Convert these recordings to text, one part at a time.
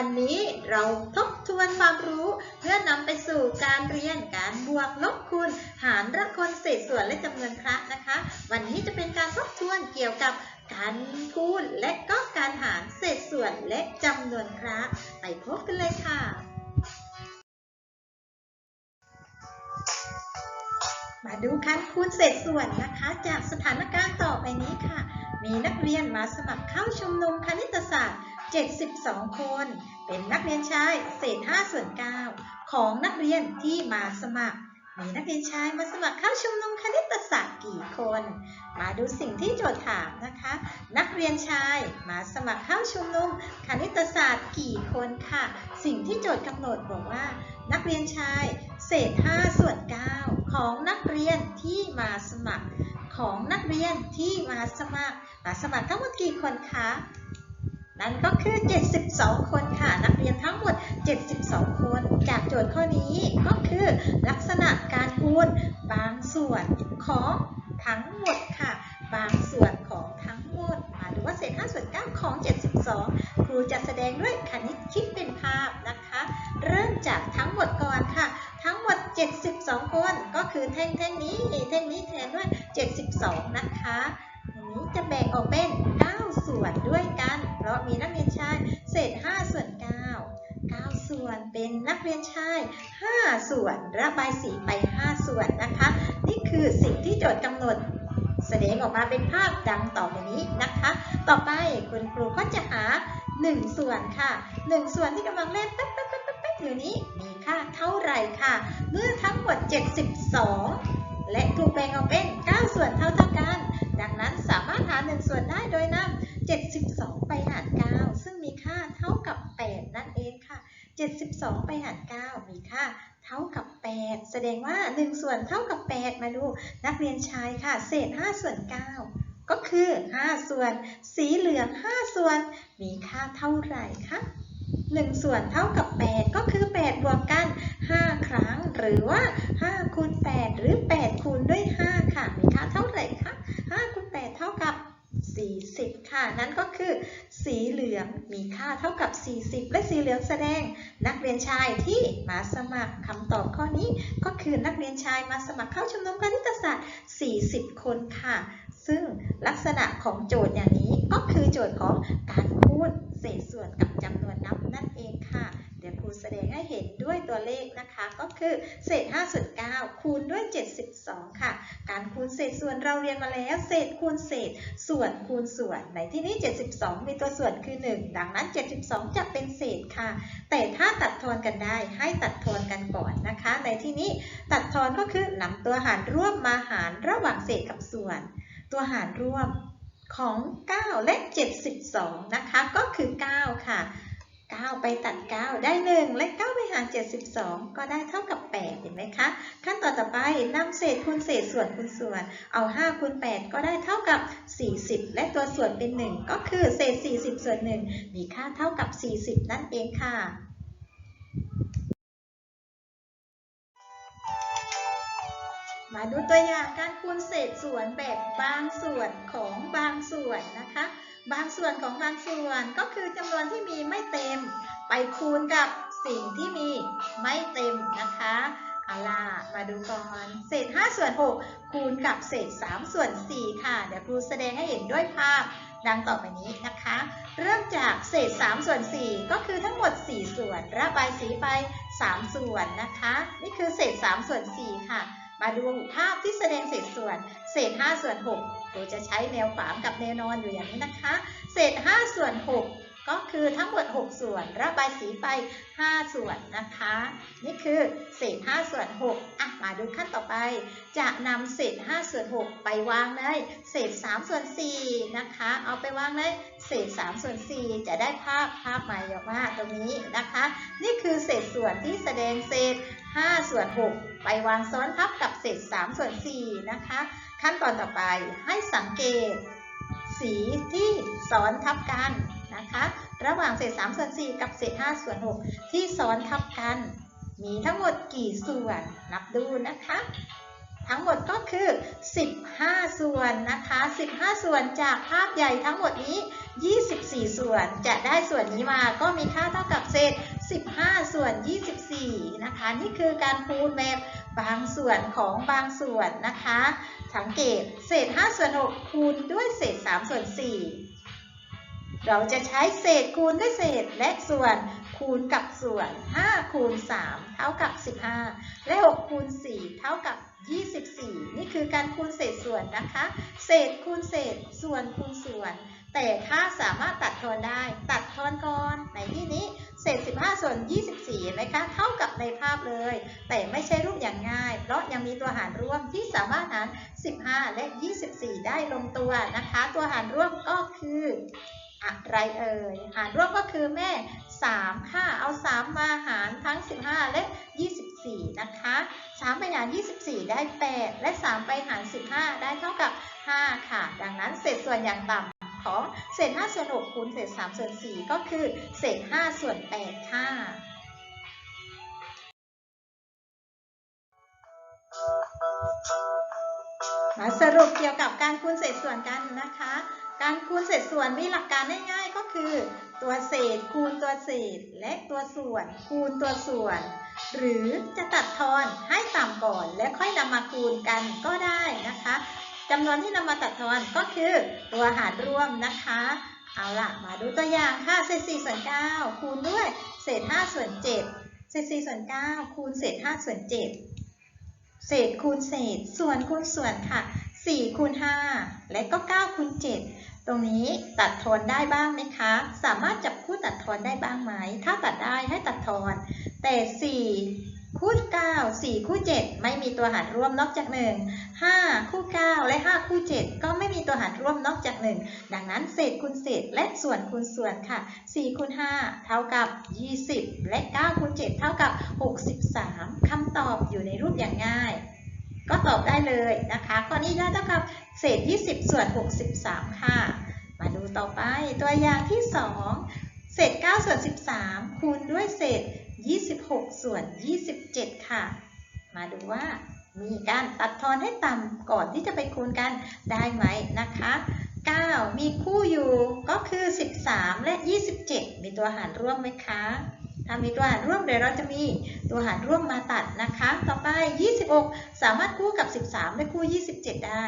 วันนี้เราทบทวนความรู้เพื่อนำไปสู่การเรียนการบวกลบคูณหารละคนเศษส่วนและจำนวนคระนะคะ วันนี้จะเป็นการทบทวนเกี่ยวกับการคูณและก็การหารเศษส่วนและจำนวนคระไปพบกันเลยค่ะมาดูการคูณเศษส่วนนะคะ จากสถานการณ์ต่อไปนี้ค่ะ มีนักเรียนมาสมัครเข้าชมนุมคณิตศาสตร์ 72 คน เป็นนักเรียนชายเศษ5ส่วน9ของนักเรียนที่มาสมัคร มีนักเรียนชายมาสมัครเข้าชุมนุมคณิตศาสตร์กี่คน มาดูสิ่งที่โจทย์ถามนะคะ นักเรียนชายมาสมัครเข้าชุมนุมคณิตศาสตร์กี่คนค่ะ สิ่งที่โจทย์กำหนดบอกว่า นักเรียนชายเศษ5ส่วน9ของนักเรียนที่มาสมัคร ของนักเรียนที่มาสมัครมาสมัครทั้งหมดกี่คนคะ นั่นก็คือ 72 คนค่ะ นักเรียนทั้งหมด 72 คน จากโจทย์ข้อนี้ก็คือลักษณะการคูณบางส่วนของทั้งหมดค่ะ บางส่วนของทั้งหมดมาดูว่าเศษ5ส่วน9ของ 72 ครูจะแสดงด้วยคณิตคิดเป็นภาพนะคะ เริ่มจากทั้งหมดก่อนค่ะ ทั้งหมด 72 คน ก็คือแท่งแท่งนี้แท่งนี้แทนด้วย 72 นะคะ จะแบ่งออกเป็น 9 ส่วนด้วยกัน เพราะมีนักเรียนชายเศษ 5 ส่วน 9 9 ส่วนเป็นนักเรียนชาย 5 ส่วนระบายสีไป 5 ส่วนนะคะ นี่คือสิ่งที่โจทย์กำหนดแสดงออกมาเป็นภาพดังต่อไปนี้นะคะ ต่อไปคุณครูก็จะหา 1 ส่วนค่ะ 1 ส่วนที่กำลังเล่นแป๊บแป๊บแป๊บแป๊บอยู่นี้มีค่าเท่าไหร่ค่ะ เมื่อทั้งหมด 72 และถูกแบ่งออกเป็น 9 ส่วนเท่าเท่ากัน ดังนั้นสามารถหา1ส่วนได้โดยนำ72 ไปหาร 9 ซึ่งมีค่าเท่ากับ 8 นั่นเองค่ะ 72 ไปหาร 9 มีค่าเท่ากับ 8 แสดงว่า 1 ส่วนเท่ากับ 8 มาดู นักเรียนชายค่ะ เศษ 5 ส่วน 9 ก็คือ 5 ส่วน สีเหลือง 5 ส่วน มีค่าเท่าไหร่คะ 1 ส่วนเท่ากับ 8 ก็คือ 8 บวกกัน 5 ครั้ง หรือว่า 5 คูณ 8 หรือ 8 คูณด้วย 5 ค่ะ มีค่าเท่าไหร่คะ 5 คูณ 8 เท่ากับ 40 ค่ะ นั่นก็คือ สีเหลืองมีค่าเท่ากับ 40 และสีเหลืองแสดง นักเรียนชายที่มาสมัครคำตอบข้อนี้ ก็คือนักเรียนชายมาสมัครเข้าชมนุมคณิตศาสตร์ 40 คนค่ะ ซึ่งลักษณะของโจทย์อย่างนี้ก็คือโจทย์ของการคูณ ษส่วนกับจำนวนนับนั่นเองค่ะ เดี๋ยวครูแสดงให้เห็นด้วยตัวเลขนะคะ ก็คือเศษ5ส่วน9คูณด้วย 72 ค่ะ การคูณเศษส่วนเราเรียนมาแล้ว เศษคูณเศษ ส่วนคูณส่วนในที่นี้ 72 มีตัวส่วนคือ 1 ดังนั้น 72 จะเป็นเศษค่ะ แต่ถ้าตัดทอนกันได้ให้ตัดทอนกันก่อนนะคะ ในที่นี้ตัดทอนก็คือนำตัวหารร่วมมาหารระหว่างเศษกับส่วน ตัวหารร่วม ของ 9 และ 72 นะคะ ก็คือ 9 ค่ะ 9 ไปตัด 9 ได้ 1 และ 9 ไปหาร 72 ก็ได้เท่ากับ 8 เห็นไหมคะ ขั้นตอนต่อไปนำเศษคูณเศษส่วนคูณส่วน เอา 5 คูณ 8 ก็ได้เท่ากับ 40 และตัวส่วนเป็น 1 ก็คือเศษ 40 ส่วน 1 มีค่าเท่ากับ 40 นั่นเองค่ะ มาดูตัวอย่างการคูณเศษส่วนแบบบางส่วนของบางส่วนนะคะ บางส่วนของบางส่วนก็คือจำนวนที่มีไม่เต็ม ไปคูณกับสิ่งที่มีไม่เต็มนะคะเอาล่ะมาดูก่อนเศษ 5 ส่วน 6 คูณกับเศษ 3 ส่วน 4 ค่ะ เดี๋ยวครูแสดงให้เห็นด้วยภาพดังต่อไปนี้นะคะ เริ่มจากเศษ 3 ส่วน 4 ก็คือทั้งหมด 4 ส่วน ระบายสีไป 3 ส่วนนะคะ นี่คือเศษ 3 ส่วน 4 ค่ะ มาดูภาพที่แสดงเศษส่วน เศษ 5 ส่วน6โดยจะใช้แนวขวางกับแนวนอนอยู่อย่างนี้นะคะ เศษ 5 ส่วน 6 ก็คือทั้งหมด 6 ส่วน ระบายสีไป 5 ส่วนนะคะ นี่คือเศษ 5 ส่วน 6 อะ มาดูขั้นต่อไป จะนำเศษ 5 ส่วน 6 ไปวางในเศษ 3 ส่วน 4 นะคะ เอาไปวางในเศษ 3 ส่วน 4 จะได้ภาพภาพใหม่ออกมาตรงนี้นะคะ นี่คือเศษส่วนที่แสดงเศษ 5 ส่วน 6 ไปวางซ้อนทับกับเศษ3ส่วน4นะคะ ขั้นตอนต่อไปให้สังเกตสีที่ซ้อนทับกันนะคะ ระหว่างเศษ3ส่วน4กับเศษ5ส่วน6ที่ซ้อนทับกัน มีทั้งหมดกี่ส่วน นับดูนะคะ ทั้งหมดก็คือ 15 ส่วนนะคะ 15 ส่วนจากภาพใหญ่ทั้งหมดนี้ 24 ส่วนจะได้ส่วนนี้มาก็มีค่าเท่ากับเศษ 15 ส่วน 24 นะคะ นี่คือการคูณแบบบางส่วนของบางส่วนนะคะ สังเกตเศษ 5 ส่วน 6 คูณด้วยเศษ 3 ส่วน 4 เราจะใช้เศษคูณด้วยเศษและส่วนคูณกับส่วน 5 คูณ 3 เท่ากับ 15 และ 6 คูณ 4 เท่ากับ 24 นี่คือการคูณเศษส่วนนะคะ เศษคูณเศษ ส่วนคูณส่วน แต่ถ้าสามารถตัดทอนได้ ตัดทอนก่อนในที่นี้ ส่วน 24นไหมคะเท่ากับในภาพเลย แต่ไม่ใช่รูปอย่างง่าย เพราะยังมีตัวหารร่วมที่สามารถหาร 15 และ 24 ได้ลงตัวนะคะ ตัวหารร่วมก็คืออะไรเอ่ยหารร่วมก็คือแม่ 3 ค่ะ เอา 3 มาหารทั้ง 15 และ 24 นะคะ 3 ไปหาร 24 ได้ 8 และ 3 ไปหาร 15 ได้เท่ากับ 5 ค่ะ ดังนั้นเศษส่วนอย่างต่ำ ของเศษ5ส่วน6คูณเศษ3ส่วน4ก็คือเศษ5ส่วน8ค่ะมาสรุปเกี่ยวกับการคูณเศษส่วนกันนะคะ การคูณเศษส่วนมีหลักการง่ายๆก็คือ ตัวเศษคูณตัวเศษและตัวส่วน คูณตัวส่วน หรือจะตัดทอนให้ต่ำก่อน แล้วค่อยนำมาคูณกันก็ได้นะคะ จำนวนที่นำมาตัดทอนก็คือตัวหารร่วมนะคะ เอาล่ะ มาดูตัวอย่างค่ะเศษ4ส่วน9คูณด้วยเศษ5ส่วน7เศษ4ส่วน9คูณเศษ5ส่วน7เศษคูณเศษส่วนคูณส่วนค่ะ4คูณ5และก็9คูณ7ตรงนี้ตัดทอนได้บ้างไหมคะ สามารถจับคู่ตัดทอนได้บ้างไหม ถ้าตัดได้ให้ตัดทอน แต่ 4 คูณ9 4 คูณ7ไม่มีตัวหารร่วมนอกจาก 1 5 คู่ 9 และ 5 คู่ 7 ก็ไม่มีตัวหารร่วมนอกจาก 1 ดังนั้นเศษคูณเศษและส่วนคูณส่วนค่ะ4คูณ5เท่ากับ 20 และ9คูณ7เท่ากับ 63คำตอบอยู่ในรูปอย่างง่าย ก็ตอบได้เลยนะคะข้อนี้ได้เท่ากับเศษ 20 ส่วน 63 ค่ะ มาดูต่อไปตัวอย่างที่ 2 เศษ 9 ส่วน 13 คูณด้วยเศษ 26ส่วน 27 ค่ะ มาดูว่ามีการตัดทอนให้ต่ำก่อนที่จะไปคูณกันได้ไหมนะคะ 9 มีคู่อยู่ก็คือ 13 และ 27 มีตัวหารร่วมไหมคะ ถ้ามีตัวหารร่วมเดี๋ยวเราจะมีตัวหารร่วมมาตัดนะคะ ต่อไป 26 สามารถคู่กับ 13 และคู่ 27 ได้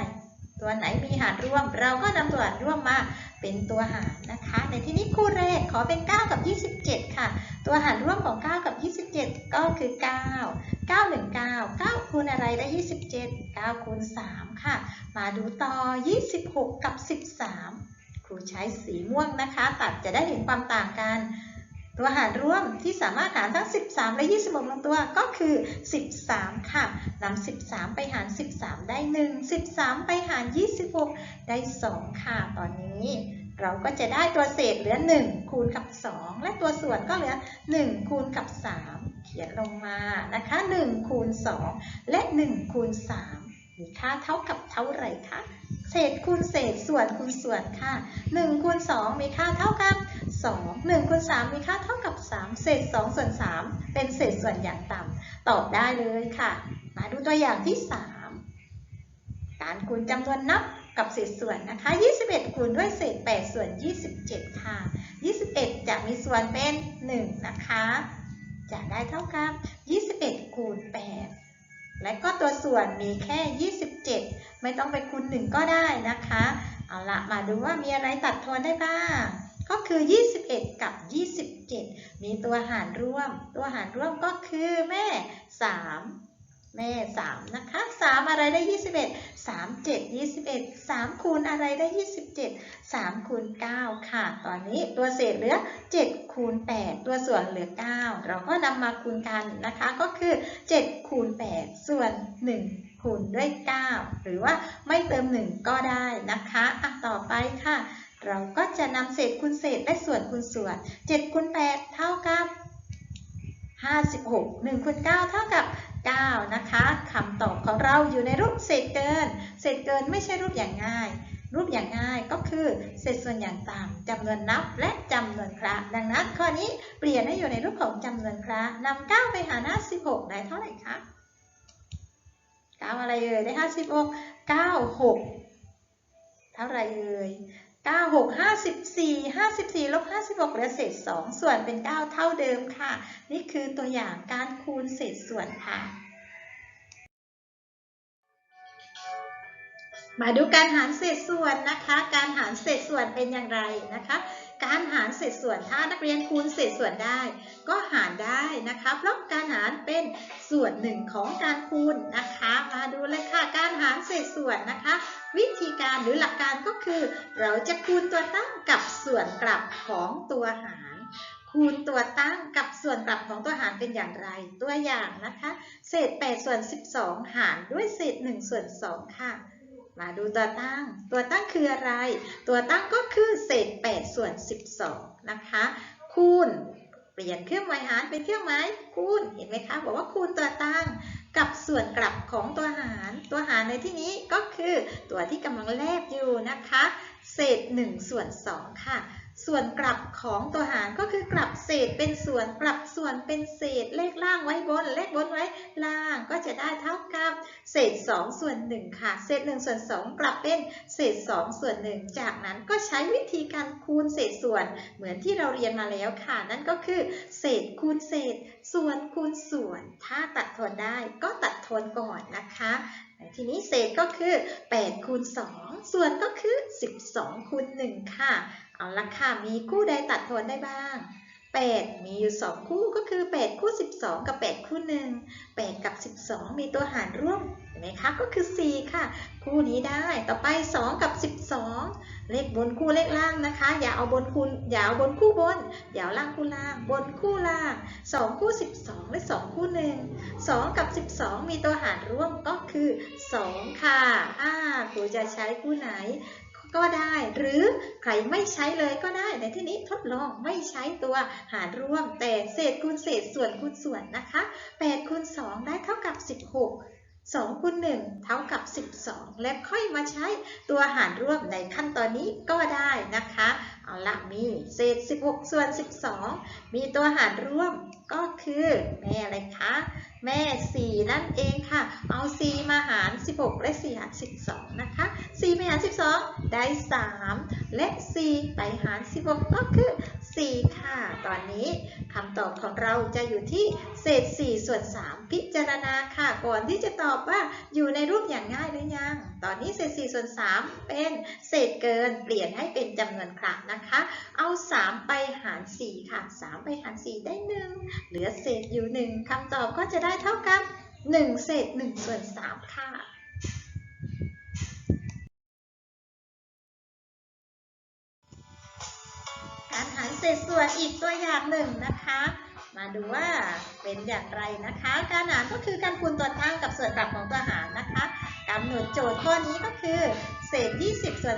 ตัวไหนมีหารร่วม เราก็นำตัวหารร่วมมา เป็นตัวหารนะคะ ในที่นี้คู่แรกขอเป็น 9 กับ 27 ค่ะ ตัวหารร่วมของ 9 กับ 27 ก็คือ 9 9 1 9 9คูณอะไรได้ 27 9คูณ3ค่ะ มาดูต่อ 26 กับ 13 ครูใช้สีม่วงนะคะ ตัดจะได้เห็นความต่างกัน ตัวหารร่วมที่สามารถหารทั้ง 13 และ 26 ลงตัวก็คือ 13 ค่ะนำ13 ไปหาร 13 ได้ 1 13 ไปหาร 26 ได้ 2 ค่ะ ตอนนี้เราก็จะได้ตัวเศษเหลือ 1 คูณกับ 2 และตัวส่วนก็เหลือ 1 คูณกับ 3 เขียนลงมานะคะ 1 คูณ 2 และ 1 คูณ 3 มีค่าเท่ากับเท่าไหร่คะ เศษคูณเศษส่วนคูณส่วนค่ะ 1 คูณ 2 มีค่าเท่ากับ 2 1คูณ3มีค่าเท่ากับ 3 เศษ2ส่วน 3 เป็นเศษส่วนอย่างต่ำตอบได้เลยค่ะ มาดูตัวอย่างที่ 3 การคูณจำนวนนับกับเศษส่วนนะคะ 21 คูณด้วยเศษ 8 ส่วน 27 ค่ะ 21 จะมีส่วนเป็น 1 นะคะ จะได้เท่ากับ 21 คูณ 8 และก็ตัวส่วนมีแค่ 27 ไม่ต้องไปคูณ 1 ก็ได้นะคะ เอาละมาดูว่ามีอะไรตัดทอนได้บ้าง ก็คือ 21 กับ 27 มีตัวหารร่วม ตัวหารร่วมก็คือแม่ 3 แม่ 3 นะคะ 3 อะไรได้ 21 3 7 21 3 คูณอะไรได้ 27 3คูณ9ค่ะ ตอนนี้ตัวเศษเหลือ 7 คูณ 8 ตัวส่วนเหลือ 9 เราก็นำมาคูณกันนะคะ ก็คือ 7 คูณ 8 ส่วน 1 คูณด้วย 9 หรือว่าไม่เติม 1 ก็ได้นะคะ อะ ต่อไปค่ะ เราก็จะนำเศษคูณเศษและส่วนคูณส่วน7คูณ8เท่ากับ 56 1คูณ9เท่ากับ 9 นะคะคำตอบของเราอยู่ในรูปเศษเกิน เศษเกินไม่ใช่รูปอย่างง่าย รูปอย่างง่ายก็คือเศษส่วนอย่างต่ำจำนวนนับและจำนวนคระดังนั้นข้อนี้เปลี่ยนให้อยู่ในรูปของจำนวนคระนำ9ไปหาร56ได้เท่าไหร่คะ9อะไรอะไรเอ่ยได้ห้าสิบหกเก้าหกเท่าไรเอ่ย 9654 54ลบ56เหลือเศษ 2 ส่วนเป็น 9 เท่าเดิมค่ะ นี่คือตัวอย่างการคูณเศษส่วนค่ะ มาดูการหารเศษส่วนนะคะ การหารเศษส่วนเป็นอย่างไรนะคะ การหารเศษส่วนถ้านักเรียนคูณเศษส่วนได้ ก็หารได้นะคะเพราะการหารเป็นส่วนหนึ่งของการคูณนะคะ มาดูเลยค่ะการหารเศษส่วนนะคะ วิธีการหรือหลักการก็คือ เราจะคูณตัวตั้งกับส่วนกลับของตัวหาร คูณตัวตั้งกับส่วนกลับของตัวหารเป็นอย่างไรตัวอย่างนะคะ เศษ 8 ส่วน 12 หารด้วยเศษ 1 ส่วน 2 ค่ะ มาดูตัวตั้ง ตัวตั้งคืออะไร ตัวตั้งก็คือเศษ 8 ส่วน 12 นะคะ คูณ เปลี่ยนเครื่องหมายหารเป็นเครื่องหมายคูณ เห็นไหมคะ บอกว่าคูณตัวตั้งกับส่วนกลับของตัวหาร ตัวหารในที่นี้ก็คือตัวที่กำลังแลบอยู่นะคะ เศษ 1 ส่วน 2 ค่ะ ส่วนกลับของตัวหารก็คือกลับเศษเป็นส่วนกลับส่วนเป็นเศษเลขล่างไว้บน เลขบนไว้ล่างก็จะได้เท่ากับเศษ 2 ส่วน 1 ค่ะ เศษ 1 ส่วน 2 กลับเป็นเศษ 2 ส่วน 1 จากนั้นก็ใช้วิธีการคูณเศษส่วนเหมือนที่เราเรียนมาแล้วค่ะ นั่นก็คือ เศษคูณเศษ ส่วนคูณส่วน ถ้าตัดทอนได้ก็ตัดทอนก่อนนะคะทีนี้เศษก็คือ8คูณ2ส่วนก็คือ 12คูณ1ค่ะ เอาละค่ะมีคู่ใดตัดทอนได้บ้าง8มีอยู่ 2 คู่ก็คือ 8 คู่ 12 กับ 8 คู่ 1 8 กับ 12 มีตัวหารร่วมเห็นไหมคะก็คือ 4 ค่ะ คู่นี้ได้ต่อไป 2 กับ 12 เลขบนคู่เลขล่างนะคะ อย่าเอาบนคูณอย่าเอาบนคู่บน อย่าเอาล่างคู่ล่าง บนคู่ล่าง 2 คู่ 12 และ 2 คู่ 1 2 กับ 12 มีตัวหารร่วมก็คือ 2 ค่ะอ่าครูจะใช้คู่ไหน ก็ได้ หรือใครไม่ใช้เลยก็ได้ ในที่นี้ทดลองไม่ใช้ตัวหารร่วม แต่เศษคูณเศษส่วนคูณส่วนนะคะ8คูณ2ได้เท่ากับ 16 2คูณ1เท่ากับ 12 และค่อยมาใช้ตัวหารร่วมในขั้นตอนนี้ก็ได้นะคะ เอาละมีเศษ 16 ส่วน 12 มีตัวหารร่วมก็คือ แม่อะไรคะ แม่ 4 นั่นเองค่ะ เอา 4 มาหาร 16 และ4หาร 12 นะคะ 4 ไปหาร 12 ได้ 3 และ 4 ไปหาร 16 ก็คือ 4 ค่ะ ตอนนี้คำตอบของเราจะอยู่ที่เศษ 4 ส่วน 3 พิจารณาค่ะ ก่อนที่จะตอบว่าอยู่ในรูปอย่างง่ายหรือยัง ตอนนี้เศษ 4 ส่วน 3 เป็นเศษเกินเปลี่ยนให้เป็นจำนวนครั้งนะคะเอา 3 ไปหาร 4 ค่ะ 3 ไปหาร 4 ได้ 1 เหลือเศษอยู่ 1คำตอบก็จะได้เท่ากับ 1 เศษ1ส่วน3ค่ะการหารเศษส่วนอีกตัวอย่างหนึ่งนะคะ มาดูว่าเป็นอย่างไรนะคะ การหารก็คือการคูณตัวตั้งกับส่วนกลับของตัวหารนะคะกำหนดโจทย์ข้อนี้ก็คือ เศษ 20 ส่วน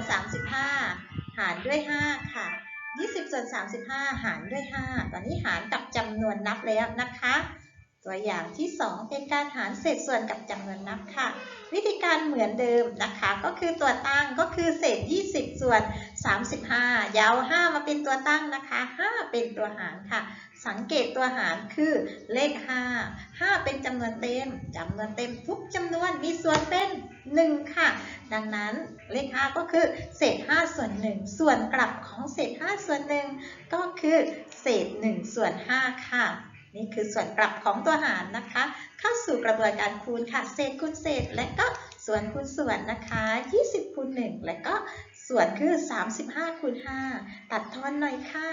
35 หารด้วย 5 ค่ะ 20ส่วน35 หารด้วย 5 ตอนนี้หารกับจำนวนนับแล้วนะคะ ตัวอย่างที่ 2 เป็นการหารเศษส่วนกับจำนวนนับค่ะ วิธีการเหมือนเดิมนะคะ ก็คือตัวตั้งก็คือเศษ 20 ส่วน 35 ยาว 5 มาเป็นตัวตั้งนะคะ 5 เป็นตัวหารค่ะ สังเกตตัวหารคือเลข 5 5 เป็นจำนวนเต็มจำนวนเต็มทุกจำนวนมีส่วนเป็น 1 ค่ะ ดังนั้นเลข 5 ก็คือเศษ 5 ส่วน 1 ส่วนกลับของเศษ 5 ส่วน 1 ก็คือเศษ 1 ส่วน 5 ค่ะ นี่คือส่วนกลับของตัวหารนะคะ เข้าสู่กระบวนการคูณค่ะ เศษคูณเศษและก็ส่วนคูณส่วนนะคะ 20คูณ1และก็ ส่วนคือ 35คูณ5ตัดทอนหน่อยค่ะ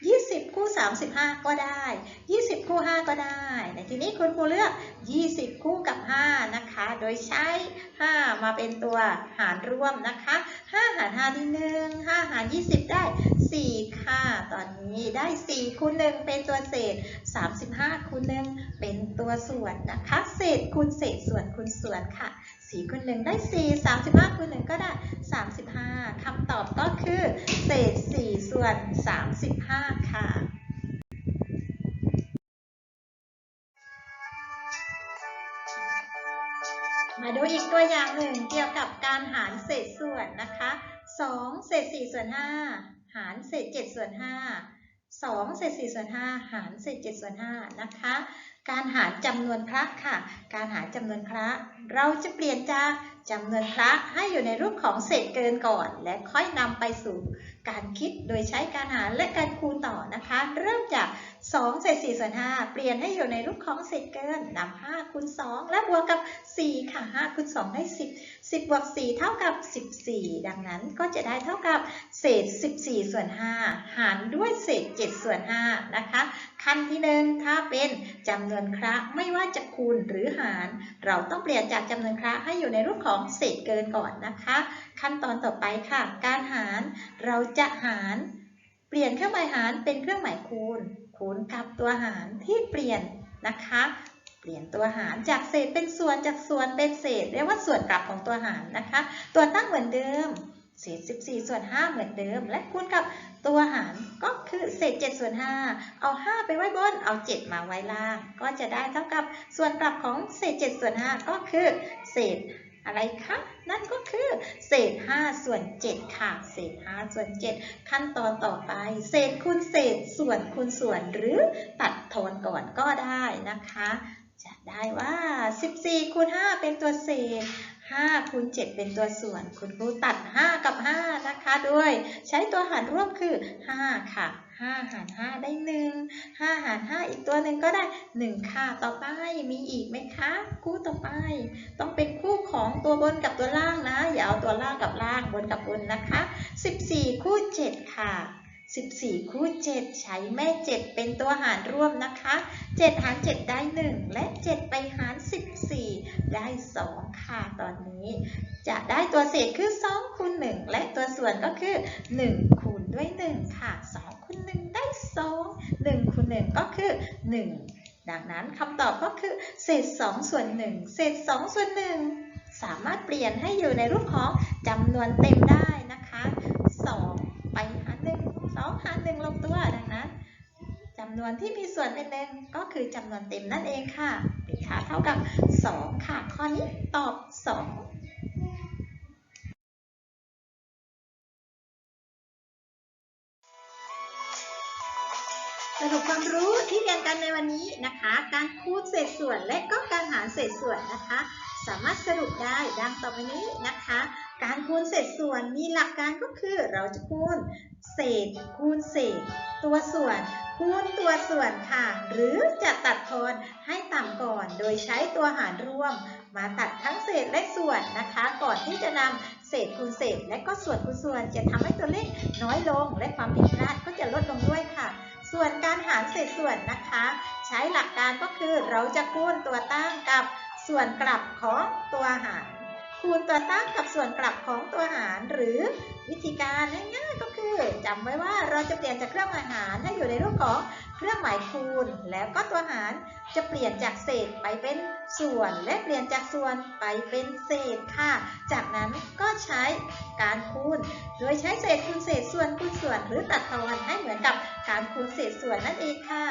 20 คู่ 35 ก็ได้ 20 คู่ 5 ก็ได้ในทีนี้คุณครูเลือก 20 คู่กับ 5 นะคะ โดยใช้ 5 มาเป็นตัวหารร่วมนะคะ 5 หาร5ที่1 5 หาร 20 ได้ 4 ค่ะ ตอนนี้ได้ 4 คูณ 1 เป็นตัวเศษ 35 คูณ 1 เป็นตัวส่วนนะคะ เศษคูณเศษส่วนคูณส่วนค่ะ 4คูณ1ได้4 35คูณ1ก็ได้35คำตอบก็คือ เศษ4ส่วน35ค่ะมาดูอีกตัวอย่างหนึ่งเกี่ยวกับการหารเศษส่วนนะคะ2เศษ4ส่วน5หารเศษ7ส่วน5 2เศษ4ส่วน5หารเศษ7ส่วน5นะคะ การหารจำนวนพระค่ะ การหารจำนวนพระ เราจะเปลี่ยนจากจำนวนพระให้อยู่ในรูปของเศษเกินก่อน และค่อยนำไปสู่การคิดโดยใช้การหารและการคูณต่อนะคะ เริ่มจาก 2เศษ4ส่วน5เปลี่ยนให้อยู่ในรูปของเศษเกินนำ5คูณ2และบวกกับ 4 ค่ะ5คูณ2ได้ 10 10บวก4เท่ากับ 14 ดังนั้นก็จะได้เท่ากับเศษ 14 ส่วน 5 หารด้วยเศษ 7 ส่วน 5 นะคะ ขั้นที่หนึ่งถ้าเป็นจำนวนคระไม่ว่าจะคูณหรือหาร เราต้องเปลี่ยนจากจำนวนคระให้อยู่ในรูปของเศษเกินก่อนนะคะ ขั้นตอนต่อไปค่ะ การหารเราจะหาร เปลี่ยนเครื่องหมายหารเป็นเครื่องหมายคูณ คูณกับตัวหารที่เปลี่ยนนะคะ เปลี่ยนตัวหารจากเศษเป็นส่วนจากส่วนเป็นเศษ เรียกว่าส่วนกลับของตัวหารนะคะ ตัวตั้งเหมือนเดิมเศษ 14 ส่วน 5 เหมือนเดิม และคูณกับตัวหารก็คือเศษ 7 ส่วน 5 เอา 5 ไปไว้บน เอา 7 มาไว้ล่าง ก็จะได้เท่ากับส่วนกลับของเศษ 7 ส่วน 5 ก็คือเศษ อะไรคะ นั่นก็คือเศษ 5 ส่วน 7 ค่ะ เศษ 5 ส่วน 7 ขั้นตอนต่อไป เศษคูณเศษส่วนคูณส่วนหรือตัดทอนก่อนก็ได้นะคะ จะได้ว่า 14คูณ5เป็นตัวเศษ5คูณ7เป็นตัวส่วน คุณครูตัด 5 กับ 5 นะคะ ด้วย ใช้ตัวหารร่วมคือ 5 ค่ะ 5 หาร 5 ได้ 1 5 หาร 5 อีกตัวหนึ่งก็ได้ 1 ค่ะ ต่อไปมีอีกไหมคะ คู่ต่อไป ต้องเป็นคู่ของตัวบนกับตัวล่างนะ อย่าเอาตัวล่างกับล่างบนกับบนนะคะ 14 คู่ 7 ค่ะ 14 คู่ 7 ใช้แม่ 7 เป็นตัวหารร่วมนะคะ 7 หาร 7 ได้ 1 และ 7 ไปหาร 14 ได้ 2 ค่ะ ตอนนี้ จะได้ตัวเศษคือ 2 คูณ 1 และตัวส่วนก็คือ 1 คูณด้วย 1 ค่ะ 2 คูณ 1 ได้ 2 1 คูณ 1 ก็คือ 1 ดังนั้นคำตอบก็คือ เศษ 2 ส่วน 1 เศษ 2 ส่วน 1 สามารถเปลี่ยนให้อยู่ในรูปของจำนวนเต็มได้นะคะ 2 ไปหาร1 2 หนึ่งลงตัวดังนั้นจำนวนที่มีส่วนเป็นหนึ่งก็คือจำนวนเต็มนั่นเองค่ะปิดขาเท่ากับ 2 ค่ะ ข้อนี้ตอบ 2 กันในวันนี้นะคะ การคูณเศษส่วนและก็การหารเศษส่วนนะคะ สามารถสรุปได้ดังต่อไปนี้นะคะ การคูณเศษส่วนมีหลักการก็คือเราจะคูณเศษคูณเศษ ตัวส่วนคูณตัวส่วนค่ะ หรือจะตัดทอนให้ต่ำก่อน โดยใช้ตัวหารร่วม มาตัดทั้งเศษและส่วนนะคะ ก่อนที่จะนำเศษคูณเศษ และก็ส่วนคูณส่วนจะทำให้ตัวเลขน้อยลง และความผิดพลาดก็จะลดลงด้วยค่ะ ส่วนการหารเศษส่วนนะคะ ใช้หลักการก็คือเราจะคูณตัวตั้งกับส่วนกลับของตัวหาร คูณตัวตั้งกับส่วนกลับของตัวหาร หรือวิธีการง่ายๆก็ค จำไว้ว่าเราจะเปลี่ยนจากเครื่องหมายหารให้อยู่ในรูปของเครื่องหมายคูณ แล้วก็ตัวหารจะเปลี่ยนจากเศษไปเป็นส่วน และเปลี่ยนจากส่วนไปเป็นเศษค่ะ จากนั้นก็ใช้การคูณ โดยใช้เศษคูณเศษส่วนคูณส่วน หรือตัดตอนให้เหมือนกับการคูณเศษส่วนนั่นเองค่ะ